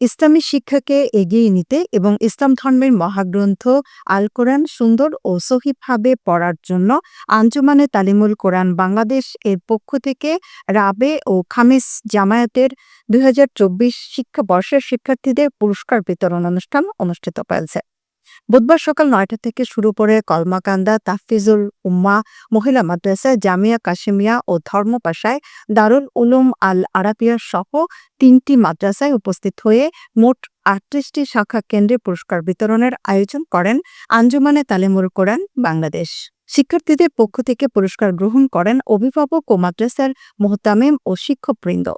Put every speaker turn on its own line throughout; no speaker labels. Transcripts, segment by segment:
ইসলামী শিক্ষাকে এগিয়ে নিতে এবং ইসলাম ধর্মের মহাগ্রন্থ আল কোরআন সুন্দর ও সহিভাবে পড়ার জন্য আঞ্জুমানে তালিমুল কোরআন বাংলাদেশ এর পক্ষ থেকে রাবে ও খামিস জামায়াতের দুই হাজার চব্বিশ শিক্ষাবর্ষের শিক্ষার্থীদের পুরস্কার বিতরণ অনুষ্ঠান অনুষ্ঠিত হয়েছে। বুধবার সকাল নয়টা থেকে শুরু করে কলমাকান্দা, তাফিজুল উম্মা, মহিলা মাদ্রাসা, জামিয়া কাশিমিয়া ও ধর্মপাশায় দারুল উলুম আল আরাবিয়া সহ তিনটি মাদ্রাসায় উপস্থিত হয়ে মোট আটত্রিশটি শাখা কেন্দ্রে পুরস্কার বিতরণের আয়োজন করেন আঞ্জুমানে তালিমুল কোরআন বাংলাদেশ। শিক্ষার্থীদের পক্ষ থেকে পুরস্কার গ্রহণ করেন অভিভাবক ও মাদ্রাসার মোহতামিম ও শিক্ষকবৃন্দ।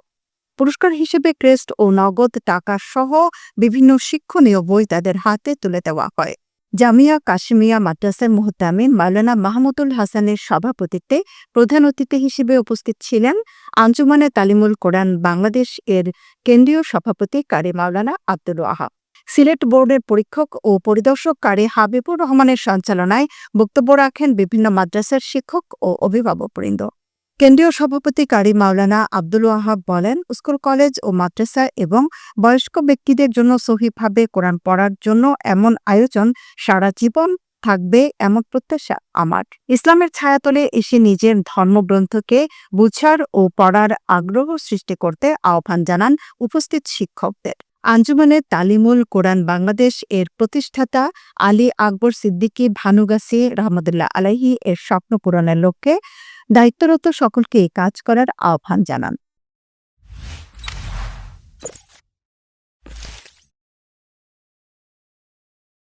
পুরস্কার হিসেবে ক্রেস্ট ও নগদ টাকা সহ বিভিন্ন শিক্ষণীয় বই তাদের হাতে তুলে দেওয়া হয়। জামিয়া কাশ্মিয়া মাদ্রাসার মোহতামিম মাওলানা মাহমুদুল হাসানের সভাপতিত্বে প্রধান অতিথি হিসেবে উপস্থিত ছিলেন আঞ্জুমানে তালিমুল কোরআন বাংলাদেশ এর কেন্দ্রীয় সভাপতি কারি মাওলানা আব্দুল ওয়াহাব। সিলেট বোর্ডের পরীক্ষক ও পরিদর্শক কারি হাবিবুর রহমানের সঞ্চালনায় বক্তব্য রাখেন বিভিন্ন মাদ্রাসার শিক্ষক ও অভিভাবকবৃন্দ। কেন্দ্রীয় সভাপতি কারি মাওলানা আব্দুল ওয়াহাব বলেন, স্কুল, কলেজ ও মাদ্রাসা এবং বয়স্ক ব্যক্তিদের জন্য সহিভাবে কোরআন পড়ার জন্য এমন আয়োজন সারা জীবন থাকবে এমন প্রত্যাশা আমার। ইসলামের ছায়াতলে এসে নিজের ধর্মগ্রন্থকে বুঝার ও পড়ার আগ্রহ সৃষ্টি করতে আহ্বান জানান উপস্থিত শিক্ষকদের। আঞ্জুমানে তালিমুল কোরআন বাংলাদেশ এর প্রতিষ্ঠাতা আলী আকবর সিদ্দিকী ভানুগাসি রহমদুল্লাহ আলাইহি এর স্বপ্ন পূরণের লক্ষ্যে দায়িত্বরত সকলকে কাজ করার আহ্বান জানান।